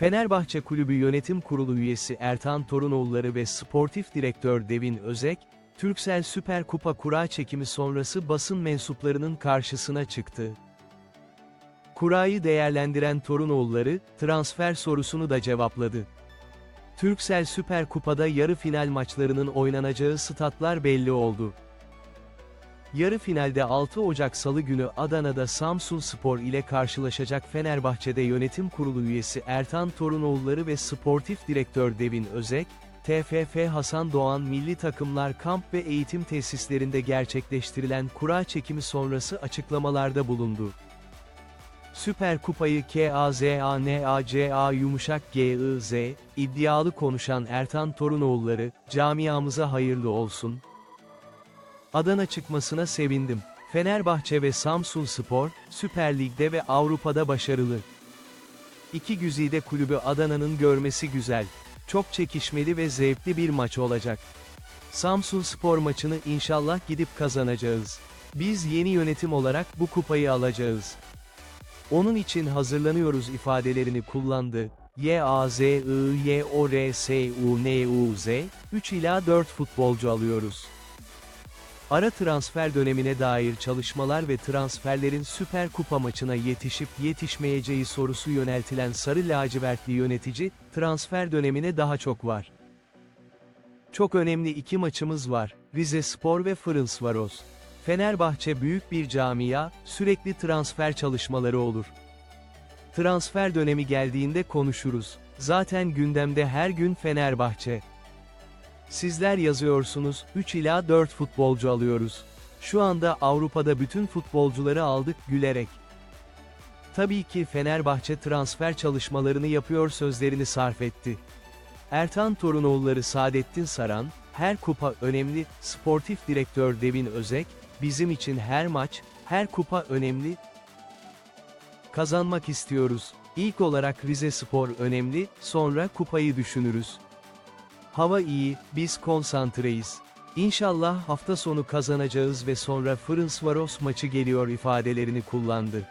Fenerbahçe Kulübü Yönetim Kurulu üyesi Ertan Torunoğulları ve Sportif Direktör Devin Özek, Türksel Süper Kupa kura çekimi sonrası basın mensuplarının karşısına çıktı. Kurayı değerlendiren Torunoğulları, transfer sorusunu da cevapladı. Türksel Süper Kupa'da yarı final maçlarının oynanacağı statlar belli oldu. Yarı finalde 6 Ocak Salı günü Adana'da Samsun Spor ile karşılaşacak Fenerbahçe'de yönetim kurulu üyesi Ertan Torunoğulları ve sportif direktör Devin Özek, TFF Hasan Doğan milli takımlar kamp ve eğitim tesislerinde gerçekleştirilen kura çekimi sonrası açıklamalarda bulundu. Süper Kupayı KAZANACA yumuşak GIZ, iddialı konuşan Ertan Torunoğulları, camiamıza hayırlı olsun. Adana çıkmasına sevindim. Fenerbahçe ve Samsun Spor, Süper Lig'de ve Avrupa'da başarılı. İki güzide kulübü Adana'nın görmesi güzel. Çok çekişmeli ve zevkli bir maç olacak. Samsun Spor maçını inşallah gidip kazanacağız. Biz yeni yönetim olarak bu kupayı alacağız. Onun için hazırlanıyoruz ifadelerini kullandı. Y A Z I Y O R S U N U Z 3 ila 4 futbolcu alıyoruz. Ara transfer dönemine dair çalışmalar ve transferlerin Süper Kupa maçına yetişip yetişmeyeceği sorusu yöneltilen Sarı Lacivertli yönetici, transfer dönemine daha çok var. Çok önemli iki maçımız var, Rize Spor ve Fırınsvaros. Fenerbahçe büyük bir camia, sürekli transfer çalışmaları olur. Transfer dönemi geldiğinde konuşuruz. Zaten gündemde her gün Fenerbahçe. Sizler yazıyorsunuz, 3 ila 4 futbolcu alıyoruz. Şu anda Avrupa'da bütün futbolcuları aldık gülerek. Tabii ki Fenerbahçe transfer çalışmalarını yapıyor sözlerini sarf etti. Ertan Torunoğulları Saadettin Saran, her kupa önemli, sportif direktör Devin Özek, bizim için her maç, her kupa önemli. Kazanmak istiyoruz. İlk olarak Rize Spor önemli, sonra kupayı düşünürüz. Hava iyi, biz konsantreyiz. İnşallah hafta sonu kazanacağız ve sonra Fırınsvaros maçı geliyor ifadelerini kullandı.